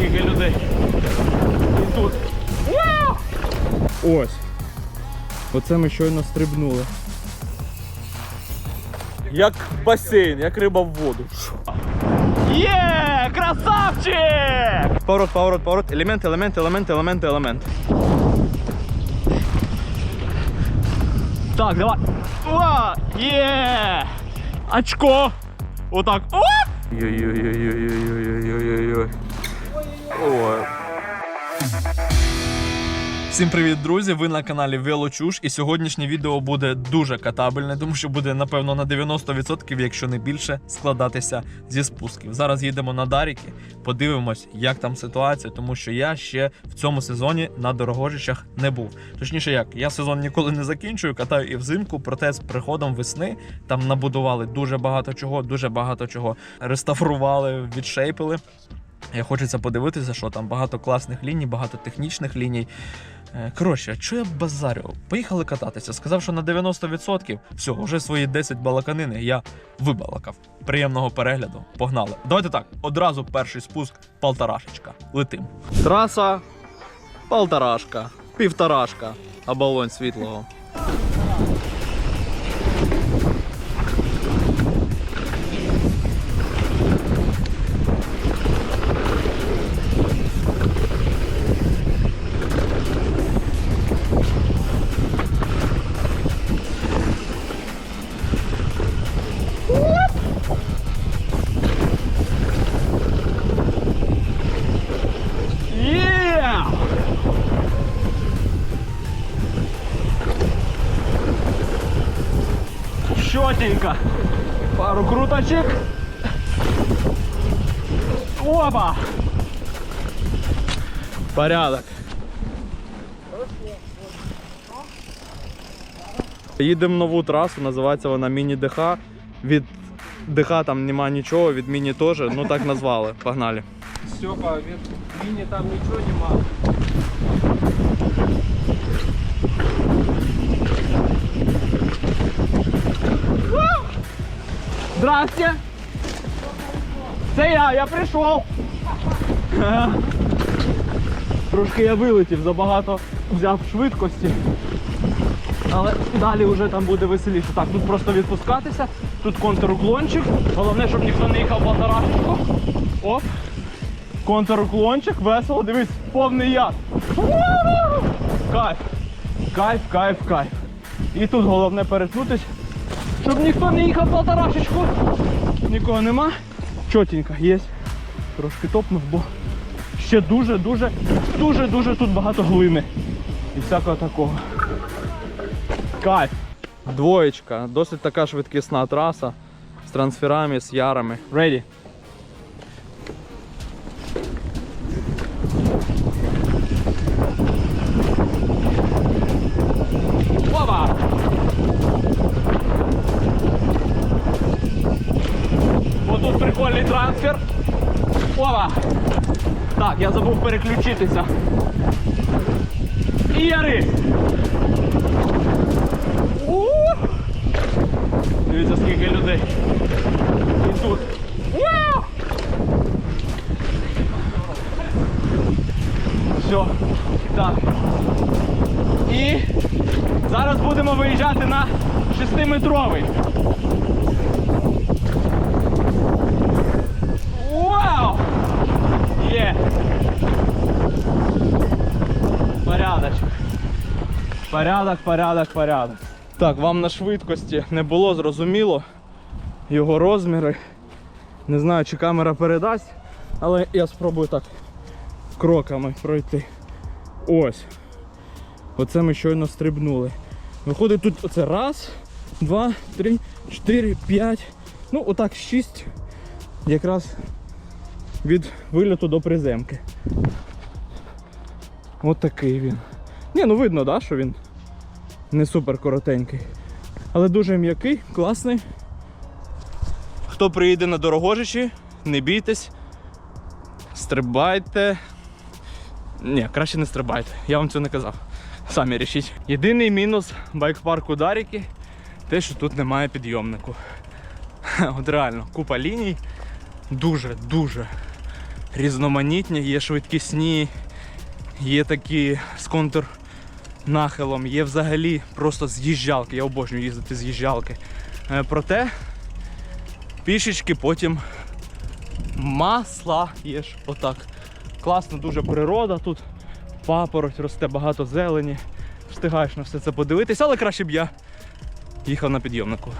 скільки людей. І тут. Ось. Оце ми щойно стрибнули. Як басейн, як риба в воду. Є! Красавчик! Поворот, поворот, поворот. Елемент, елемент, елемент, елемент, елемент. Так, давай. О, є! Очко! Отак. Оп! Всім привіт, друзі! Ви на каналі Велочуш, і сьогоднішнє відео буде дуже катабельне, тому що буде напевно на 90%, якщо не більше, складатися зі спусків. Зараз їдемо на Даріки, подивимось, як там ситуація, тому що я ще в цьому сезоні на дорогожичах не був. Точніше, як я сезон ніколи не закінчую, катаю і взимку, проте з приходом весни там набудували дуже багато чого, дуже багато чого реставрували, відшейпили. Я хочеться подивитися, що там багато класних ліній, багато технічних ліній. Е, Коротше, що я базарю? Поїхали кататися. Сказав, що на 90% все, вже свої 10 балаканини я вибалакав. Приємного перегляду. Погнали. Давайте так, одразу перший спуск полторашечка. Летим. Траса полторашка, півторашка, оболонь світлого. Щотенько. Пару круточек. Опа! Порядок. Їдемо нову трасу, називається вона Міні-ДХ. Від ДХ там нема нічого, від Міні теж, ну так назвали. Погнали. Степа, від міні там нічого нема. Здрасте! Це я, я прийшов. Трошки я вилетів, забагато взяв швидкості. Але далі вже там буде веселіше. Так, тут просто відпускатися, тут контруклончик. Головне, щоб ніхто не їхав полторашечку. Оп. Контруклончик, весело, дивись, повний яд. Кайф. Кайф, кайф, кайф. І тут головне перетнутись, щоб ніхто не їхав полторашечку. Нікого нема. Чотенько, є. Трошки топнув, бо ще дуже, дуже, дуже, дуже тут багато глини. І всякого такого. Кайф. Двоєчка, досить така швидкісна траса з трансферами, з ярами. Ready. І тут. Все. Так. І зараз будемо виїжджати на 6-метровий. Вау! Є! Порядочок. Порядок, порядок, порядок. Так, вам на швидкості не було зрозуміло його розміри. Не знаю, чи камера передасть, але я спробую так кроками пройти. Ось. Оце ми щойно стрибнули. Виходить тут оце раз, два, три, чотири, п'ять. Ну, отак шість. Якраз від вильоту до приземки. От такий він. Ні, ну видно, да, що він не супер коротенький. Але дуже м'який, класний. Хто приїде на дорогожичі, не бійтесь, стрибайте. Ні, краще не стрибайте, я вам цього не казав. Самі рішіть. Єдиний мінус байк-парку Даріки те, що тут немає підйомнику. От реально, купа ліній. Дуже, дуже різноманітні, є швидкісні, є такі з контрнахилом, є взагалі просто з'їжджалки. Я обожнюю їздити з'їжджалки. Е, Проте пішечки потім масла єш. отак. Класна дуже природа тут. Папороть росте багато зелені. Встигаєш на все це подивитись, але краще б я їхав на підйомнику.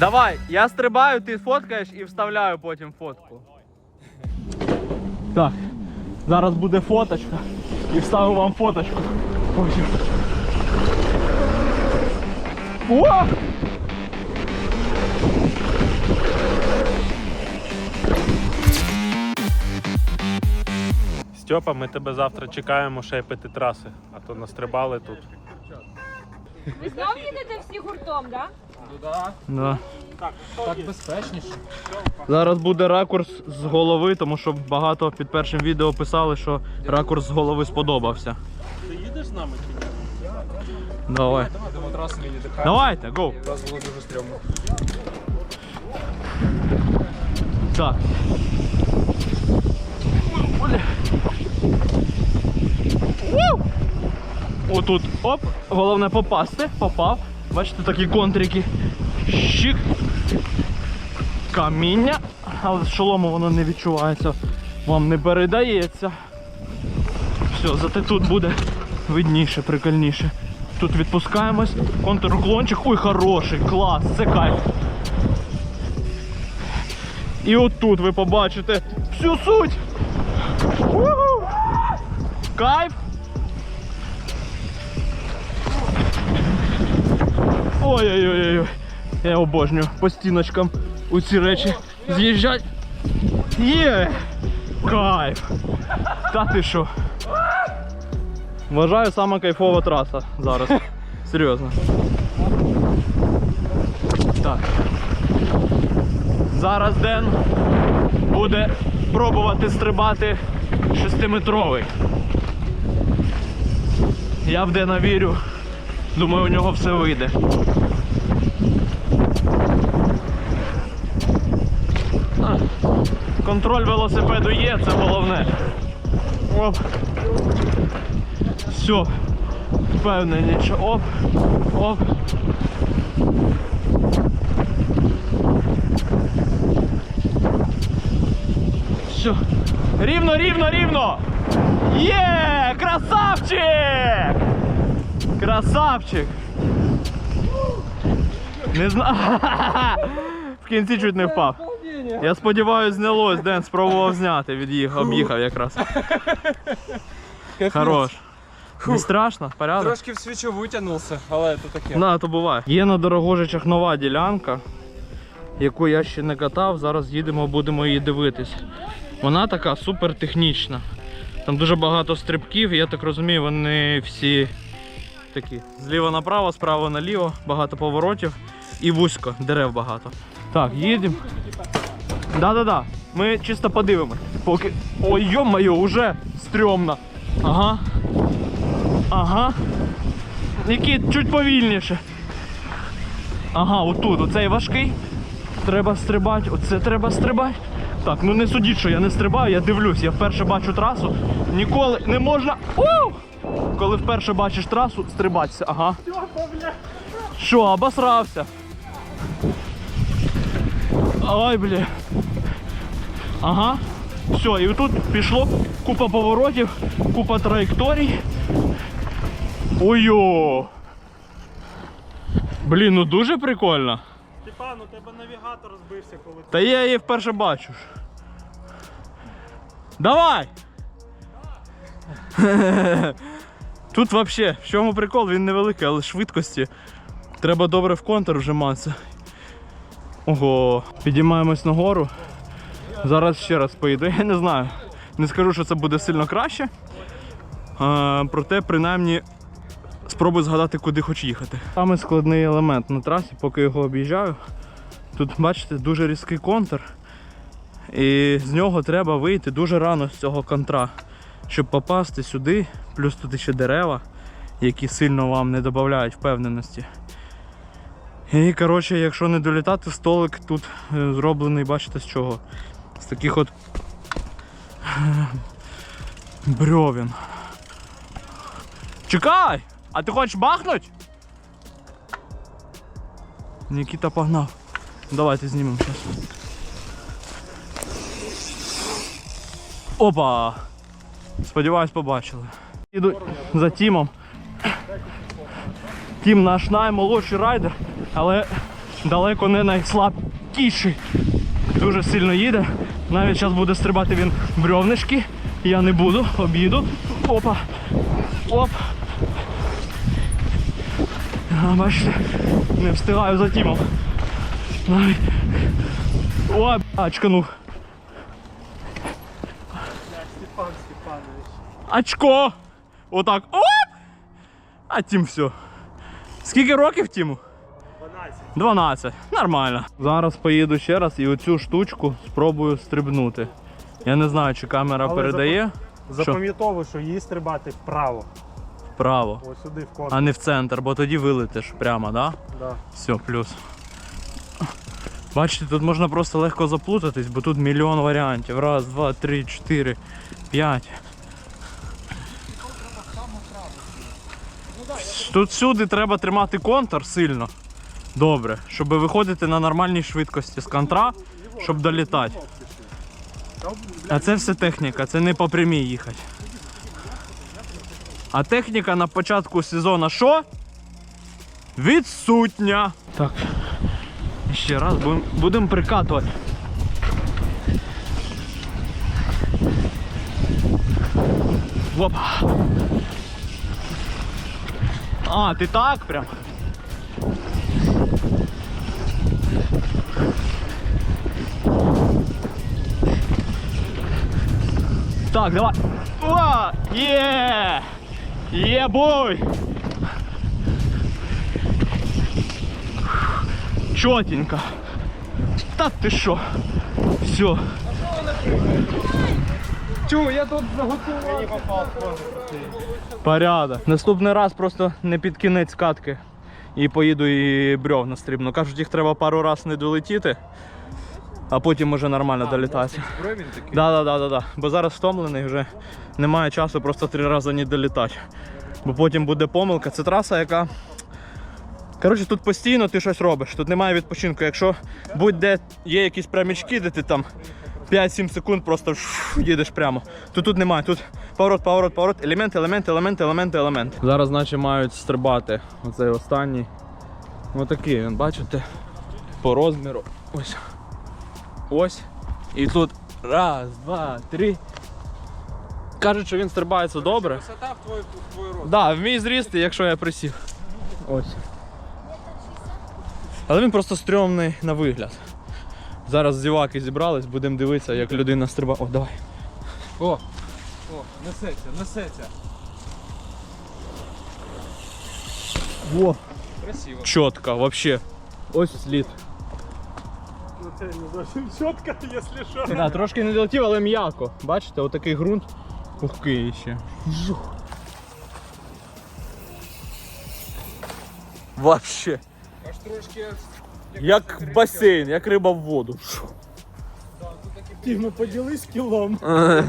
Давай, я стрибаю, ти фоткаєш і вставляю потім фотку. Так, зараз буде фоточка. І вставив вам фоточку. Потім. О! Стьопа, ми тебе завтра чекаємо шейпити траси, а то настрибали тут. Ви знов їдете всі гуртом, так? Да. Так безпечніше. Зараз буде ракурс з голови, тому що багато під першим відео писали, що ракурс з голови сподобався. Ти їдеш з нами чи ні? Давай. Давайте, гоу. Зараз було дуже стрьомно. Так. Отут, оп, головне попасти, попав. Бачите, такі контрики. Щик. Каміння. Але з шолому воно не відчувається. Вам не передається. Все, зате тут буде видніше, прикольніше. Тут відпускаємось. Контруклончик. Ой, хороший, клас, це кайф. І отут ви побачите всю суть. Кайф. Ой-ой-ой. Я обожнюю по стіночкам у ці речі з'їжджать. Є! Кайф! Та ти що? Вважаю сама кайфова траса зараз. Серйозно. Так. Зараз Ден буде пробувати стрибати шестиметровий. Я в Дена вірю. Думаю, у нього все вийде. Контроль велосипеду є, це головне. Оп. Все. Впевненіше. Оп. Оп. Все. Рівно, рівно, рівно! Є! Красавчик! Красавчик! Не знаю. В кінці чуть не впав. Я сподіваюся, знялось, Ден спробував зняти, від'їхав, об'їхав якраз. Хорош. Не страшно? Порядок? Трошки в свічу витягнувся, але то таке. Да, то буває. Є на Дорогожичах нова ділянка, яку я ще не катав. Зараз їдемо, будемо її дивитись. Вона така супер технічна. Там дуже багато стрибків, і я так розумію, вони всі такі. Зліва направо, справа наліво, багато поворотів і вузько, дерев багато. Так, їдемо. Да-да-да. Ми чисто подивимось. Поки. Ой, йо-моє, уже стрьомно. Ага. Ага. Нікіт, чуть повільніше. Ага, отут, оцей важкий. Треба стрибати, оце треба стрибати. Так, ну не судіть, що я не стрибаю, я дивлюсь, я вперше бачу трасу. Ніколи не можна. У! Коли вперше бачиш трасу, стрибатися. Ага. Що, обосрався? Ой, бля. Ага. Все, і тут пішло купа поворотів, купа траєкторій. Ой-йо! Блін, ну дуже прикольно. Степан, у тебе навігатор збився, коли ти. Та я її вперше бачу. Давай! Тут взагалі, в чому прикол, він невеликий, але швидкості. Треба добре в контур вжиматися. Ого, підіймаємось нагору. Зараз ще раз поїду. Я не знаю. Не скажу, що це буде сильно краще. А, проте, принаймні, спробую згадати, куди хочу їхати. Саме складний елемент на трасі, поки його об'їжджаю. Тут, бачите, дуже різкий контур. І з нього треба вийти дуже рано з цього контра, щоб попасти сюди. Плюс тут ще дерева, які сильно вам не додають впевненості. І коротше, якщо не долітати, столик тут е, зроблений, бачите з чого? З таких от е, брьовін. Чекай! А ти хочеш бахнуть? Нікіта погнав. Давайте знімемо зараз. Опа! Сподіваюсь, побачили. Іду за Тімом. Тім наш наймолодший райдер, але далеко не найслабкіший. Дуже сильно їде. Навіть зараз буде стрибати він брьовнишки. Я не буду, обіду. Опа. Оп. А, бачите, не встигаю за Тімом. Навіть. О, очканув. Очко! Отак. Оп! А Тім все. Скільки років Тіму? 12. 12. Нормально. Зараз поїду ще раз і оцю штучку спробую стрибнути. Я не знаю, чи камера Але передає Запам'ятовуй, що її стрибати вправо. вправо, Ось сюди в а не в центр, бо тоді вилетиш прямо, да? Да. Все, плюс. Бачите, тут можна просто легко заплутатись, бо тут мільйон варіантів. Раз, два, три, чотири, п'ять. Тут всюди треба тримати контур сильно. Добре, щоб виходити на нормальній швидкості з контра, щоб долітати. А це все техніка, це не по прямій їхати. А техніка на початку сезону що? Відсутня. Так. Ще раз будемо будем прикатувати. Опа. А, ти так прям. Так, давай. О, є! Є, бой! Чотенько. Та ти що? Все. Чу, я тут заготував. Порядок. Наступний раз просто не під кінець катки. І поїду і брьовна стрибну. Кажуть, їх треба пару разів не долетіти, а потім уже нормально долітати. Да, да, да, да, да. Бо зараз втомлений, вже немає часу просто три рази не долітати. Бо потім буде помилка. Це траса, яка. Коротше, тут постійно ти щось робиш, тут немає відпочинку. Якщо будь-де є якісь прямічки, де ти там 5-7 секунд просто їдеш прямо. То тут немає. Тут поворот, поворот, поворот, елемент, елемент, елемент, елемент, елемент. Зараз наче мають стрибати. Оцей останній. Отакий, він, бачите? По розміру. Ось. Ось. І тут раз, два, три. Кажуть, що він стрибається добре. Висота в твій, в твій рост. Да, в мій зріст, якщо я присів. Ось. Але він просто стрьомний на вигляд. Зараз зіваки зібрались, будемо дивитися, як людина стрибає. О, давай. О, о, несеться, несеться. Во. Красиво. Чітко, вообще. Ось слід. Ну це не зовсім чітко, якщо що. Да, трошки не долетів, але м'яко. Бачите, отакий ґрунт. Пухкий ще. Жух. Вообще. Аж трошки. Як басейн, як риба в воду. Тімо, поділись кілом.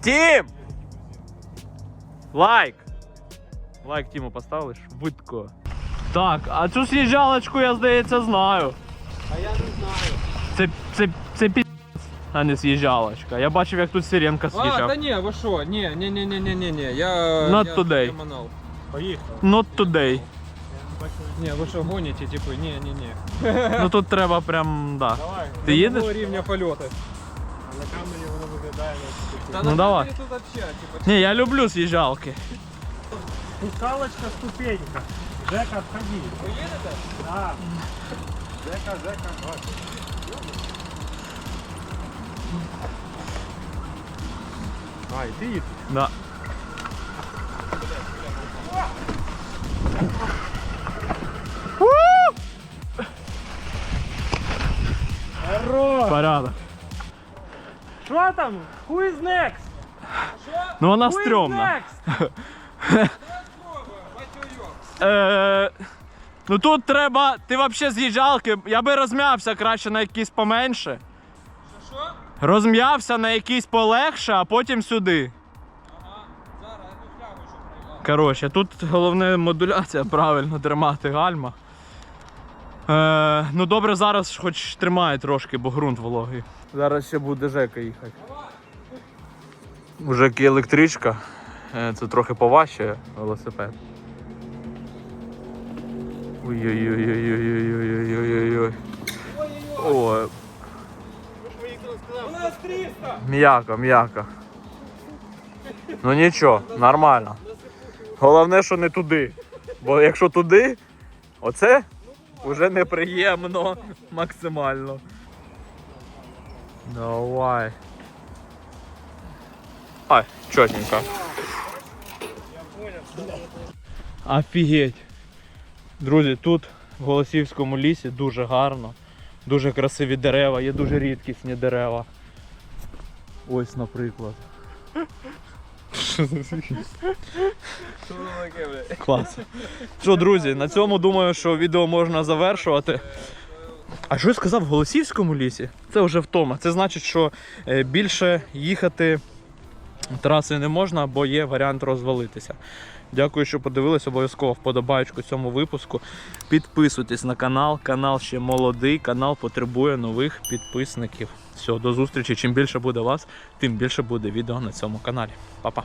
Тім! Лайк! Лайк Тіму поставили швидко. Так, а цю з'їжджалочку я, здається, знаю. А я не знаю. Це, це, це пі... а не з'їжджалочка. Я бачив, як тут Сиренка А, з'їжджав. та ні, ви що? Ні, ні, ні, ні, ні, ні, ні. Я. Not я today. Поїхав. Not today. Ні, ви що гоніте, типу, ні, ні, ні. Ну тут треба прям, да. Давай. Ти їдеш? Такого рівня польоти. На камері воно виглядає на Та Ну, на давай. камері тут вообще, типу, Ні, я люблю з'їжджалки. Скалочка, ступенька. Жека, входи. ви їдете? Да. Жека, Жека, ось. А, і ти їдеш? Да. Ну вона стрьомна. Е, ну тут треба. Ти взагалі з їжджалки. Я би розм'явся краще на якісь поменше. Розм'явся на якісь полегше, а потім сюди. Ага, зараз я тут пляву Коротше, тут головне модуляція правильно тримати гальма. Е, ну добре, зараз хоч тримає трошки, бо ґрунт вологий. Зараз ще буде Жека їхати. У Жеки електричка. Е, Це трохи поважче велосипед. Ой-ой-ой-ой-ой-ой-ой-ой-ой. Ой. М'яко, м'яко. Ну нічого, нормально. Головне, що не туди. Бо якщо туди, оце вже неприємно максимально. Давай. Ай, чотненько. Офігеть. Друзі, тут в Голосівському лісі дуже гарно, дуже красиві дерева, є дуже рідкісні дерева. Ось, наприклад. Клас. Що, друзі, на цьому думаю, що відео можна завершувати. А що я сказав в Голосівському лісі? Це вже втома. Це значить, що е, більше їхати траси не можна, бо є варіант розвалитися. Дякую, що подивились. Обов'язково вподобаючку цьому випуску. Підписуйтесь на канал. Канал ще молодий, канал потребує нових підписників. Все, до зустрічі. Чим більше буде вас, тим більше буде відео на цьому каналі. Па-па.